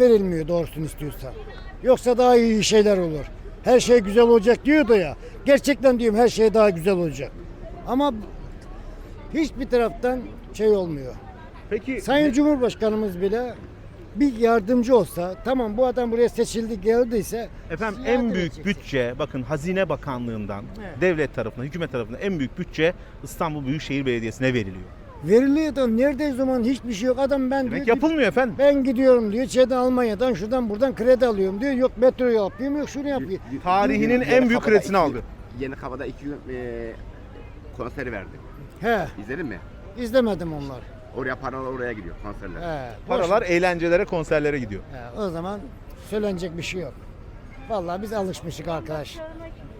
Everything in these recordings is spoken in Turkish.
verilmiyor doğrusunu istiyorsa. Yoksa daha iyi şeyler olur. Her şey güzel olacak diyordu ya. Gerçekten diyorum her şey daha güzel olacak. Ama hiçbir taraftan şey olmuyor. Peki Sayın Cumhurbaşkanımız bile bir yardımcı olsa tamam bu adam buraya seçildi geldiyse efendim en büyük bütçe bakın Hazine Bakanlığı'ndan Evet. devlet tarafından, hükümet tarafından en büyük bütçe İstanbul Büyükşehir Belediyesi'ne veriliyor. Veriliyor da nerede zaman hiçbir şey yok. Adam ben Demek diyor, yapılmıyor efendim. ben gidiyorum diyor şeyden Almanya'dan şuradan buradan kredi alıyorum diyor. Yok metro yapıyorum yok şunu yapıyorum. Tarihinin Yeni en büyük kredisini iki- aldı. Yeni Hava'da iki gün e, konseri verdi. He İzledin mi? izlemedim onlar. Oraya paralar oraya gidiyor konserler. He, boş Paralar eğlencelere, konserlere gidiyor. He, o zaman söylenecek bir şey yok. Vallahi biz alışmışık arkadaş.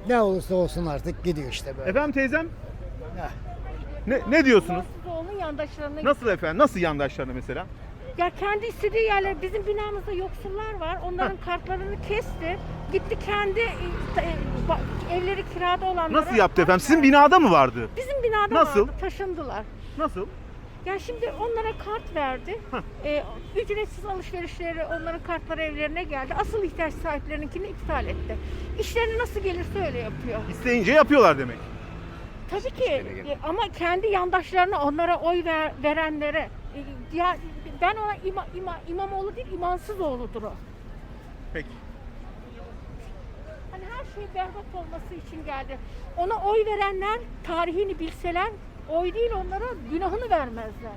Ne olursa olsun artık gidiyor işte böyle. Efendim teyzem ne, ne diyorsunuz? Yandaşlarına Nasıl efendim? Nasıl yandaşlarına mesela? ya kendi istediği yerler bizim binamızda yoksullar var. Onların kartlarını kesti. Gitti kendi e, e, ba- evleri kirada olanlara. Nasıl yaptı efendim? Sizin binada mı vardı? Bizim binada Nasıl? vardı. Taşındılar. Nasıl? Ya şimdi onlara kart verdi. E, ücretsiz alışverişleri onların kartları evlerine geldi. Asıl ihtiyaç sahiplerinkini iptal etti. İşlerini nasıl gelirse öyle yapıyor. İsteyince yapıyorlar demek. Tabii ki e, ama kendi yandaşlarına onlara oy ver, verenlere e, ya ben ona ima, ima, İmamoğlu değil imansız oğludur o. Peki. Hani her şey berbat olması için geldi. Ona oy verenler tarihini bilseler oy değil onlara günahını vermezler.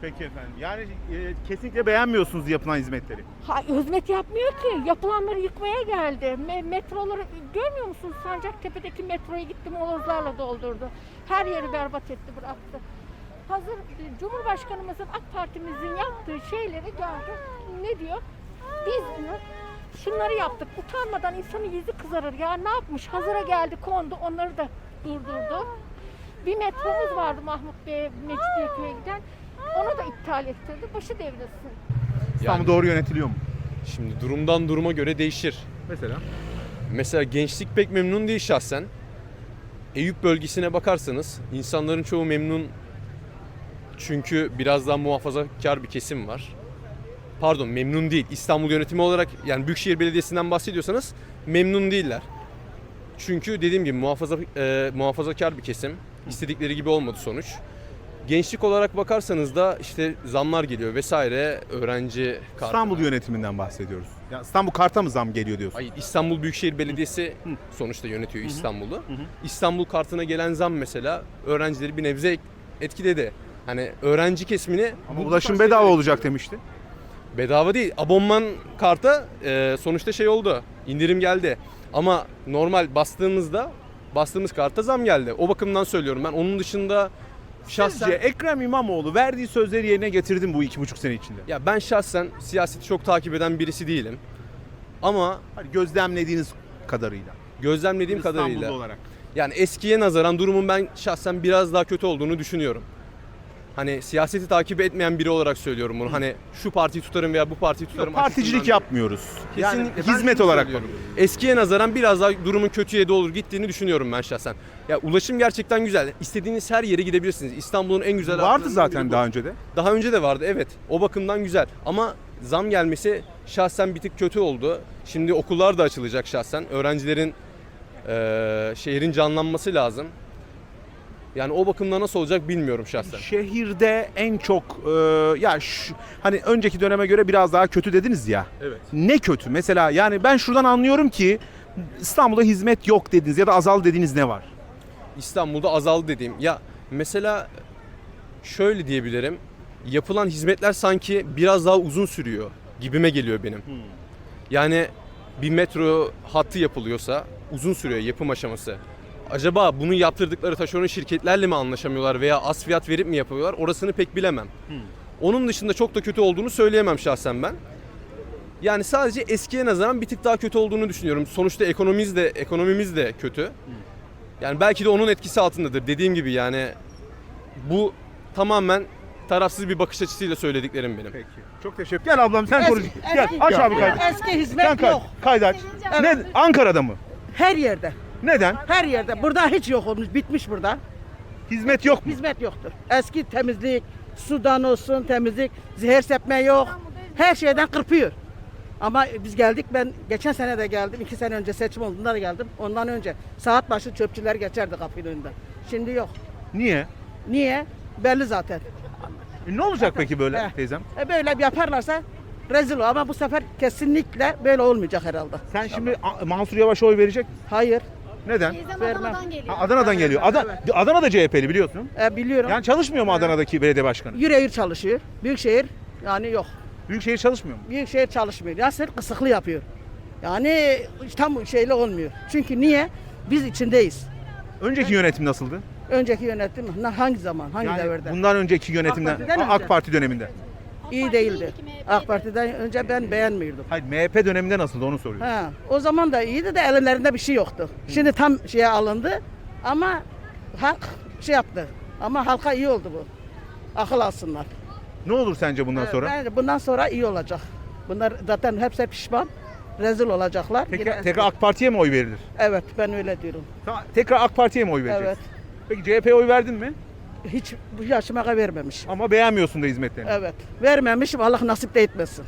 Peki efendim. Yani e, kesinlikle beğenmiyorsunuz yapılan hizmetleri. Ha, hizmet yapmıyor ki. Yapılanları yıkmaya geldi. Me- metroları görmüyor musunuz? Sancaktepe'deki metroyu gitti molozlarla doldurdu. Her yeri berbat etti bıraktı. Hazır e, Cumhurbaşkanımızın AK Partimizin yaptığı şeyleri gördü. Ne diyor? Biz diyor şunları yaptık. Utanmadan insanın yüzü kızarır. Ya ne yapmış? Hazıra geldi kondu. Onları da durdurdu. Bir metromuz vardı Mahmut Bey Mecidiyeköy'e giden. Onu da iptal ettirdi. Başı devrilsin. İstanbul Yani- doğru yönetiliyor mu? Şimdi durumdan duruma göre değişir. Mesela? Mesela gençlik pek memnun değil şahsen. Eyüp bölgesine bakarsanız insanların çoğu memnun çünkü biraz daha muhafazakar bir kesim var. Pardon memnun değil. İstanbul yönetimi olarak yani Büyükşehir Belediyesi'nden bahsediyorsanız memnun değiller. Çünkü dediğim gibi muhafaza e, muhafazakar bir kesim. İstedikleri gibi olmadı sonuç. Gençlik olarak bakarsanız da işte zamlar geliyor vesaire öğrenci kartına. İstanbul yönetiminden bahsediyoruz. Ya İstanbul karta mı zam geliyor diyorsun? Hayır İstanbul Büyükşehir Belediyesi sonuçta yönetiyor İstanbul'u. İstanbul kartına gelen zam mesela öğrencileri bir nebze etkiledi. Hani öğrenci kesimini Ama bu ulaşım tarz bedava şeyler olacak demişti. Bedava değil. Abonman karta e, sonuçta şey oldu. indirim geldi. Ama normal bastığımızda bastığımız karta zam geldi. O bakımdan söylüyorum ben. Onun dışında şahsen Sizce Ekrem İmamoğlu verdiği sözleri yerine getirdi mi bu iki buçuk sene içinde? ya ben şahsen siyaseti çok takip eden birisi değilim. Ama Hani gözlemlediğiniz kadarıyla. gözlemlediğim İstanbullu kadarıyla olarak. Yani eskiye nazaran durumun ben şahsen biraz daha kötü olduğunu düşünüyorum. Hani siyaseti takip etmeyen biri olarak söylüyorum bunu. Hani şu partiyi tutarım veya bu partiyi tutarım. Yok, particilik açısından yapmıyoruz. Yani Kesinlikle. Ben hizmet şunu olarak söylüyorum. Eskiye nazaran biraz daha durumun kötüye doğru gittiğini düşünüyorum ben şahsen. Ya ulaşım gerçekten güzel. İstediğiniz her yere gidebilirsiniz. İstanbul'un en güzel Vardı zaten bu. daha önce de. Daha önce de vardı evet. O bakımdan güzel. Ama zam gelmesi şahsen bir tık kötü oldu. Şimdi okullar da açılacak şahsen. Öğrencilerin eee, şehrin canlanması lazım. Yani o bakımdan nasıl olacak bilmiyorum şahsen. Şehirde en çok e, ya şu, hani önceki döneme göre biraz daha kötü dediniz ya. Evet. Ne kötü? Mesela yani ben şuradan anlıyorum ki İstanbul'da hizmet yok dediniz ya da azal dediğiniz ne var? İstanbul'da azaldı dediğim. Ya mesela şöyle diyebilirim. Yapılan hizmetler sanki biraz daha uzun sürüyor gibime geliyor benim. Yani bir metro hattı yapılıyorsa uzun sürüyor yapım aşaması. Acaba bunu yaptırdıkları taşeron şirketlerle mi anlaşamıyorlar veya az fiyat verip mi yapıyorlar? Orasını pek bilemem. Onun dışında çok da kötü olduğunu söyleyemem şahsen ben. Yani sadece eskiye nazaran bir tık daha kötü olduğunu düşünüyorum. Sonuçta ekonomimiz de ekonomimiz de kötü. Yani belki de onun etkisi altındadır. Dediğim gibi yani bu tamamen tarafsız bir bakış açısıyla söylediklerim benim. Peki. Çok teşekkür Gel ablam sen konuş. Gel aç abi kaydı. Eski Sen hizmet kay yok. kaydı aç. Ne Ankara'da mı? Her yerde. Neden? Her yerde. Burada hiç yok olmuş. Bitmiş burada. Hizmet yok mu? Hizmet yoktur. Eski temizlik, sudan olsun temizlik, zehir sepme yok. Her şeyden kırpıyor. Ama biz geldik ben geçen sene de geldim. iki sene önce seçim olduğunda da geldim. Ondan önce saat başı çöpçüler geçerdi kapının önünden. Şimdi yok. Niye? Niye? Belli zaten. E, ne olacak peki böyle Heh. teyzem? E böyle yaparlarsa rezil olur. Ama bu sefer kesinlikle böyle olmayacak herhalde. Sen şimdi A- Mansur Yavaş'a oy verecek misin? Hayır. Neden? Teyzem Vermem. Adana'dan geliyor. Ha, Adana'dan geliyor. Ada, Adana'da CHP'li biliyorsun. E, biliyorum. Yani çalışmıyor mu Adana'daki belediye başkanı? Yüreğir çalışıyor. Büyükşehir yani yok. Büyükşehir çalışmıyor mu? Büyükşehir çalışmıyor. Ya sırf kısıklı yapıyor. Yani tam şeyle olmuyor. Çünkü niye? Biz içindeyiz. Önceki yönetim nasıldı? Önceki yönetim hangi zaman, hangi Yani devirde? bundan önceki yönetimden, AK Parti'den önce. Parti döneminde. İyi değildi. AK Parti'den önce ben beğenmiyordum. Hayır MHP döneminde nasıldı onu soruyorum. Ha, o zaman da iyiydi de ellerinde bir şey yoktu. Şimdi tam şeye alındı ama halk şey yaptı. Ama halka iyi oldu bu. Akıl alsınlar. Ne olur sence bundan sonra? bence bundan sonra iyi olacak. Bunlar zaten hepsi pişman. Rezil olacaklar. Tekrar, Yine- tekrar AK Parti'ye mi oy verilir? Evet ben öyle diyorum. Tekrar AK Parti'ye mi oy vereceksin? Evet. Peki CHP'ye oy verdin mi? Hiç bu yaşıma vermemiş. Ama beğenmiyorsun da hizmetlerini. Evet. Vermemişim Allah nasip de etmesin.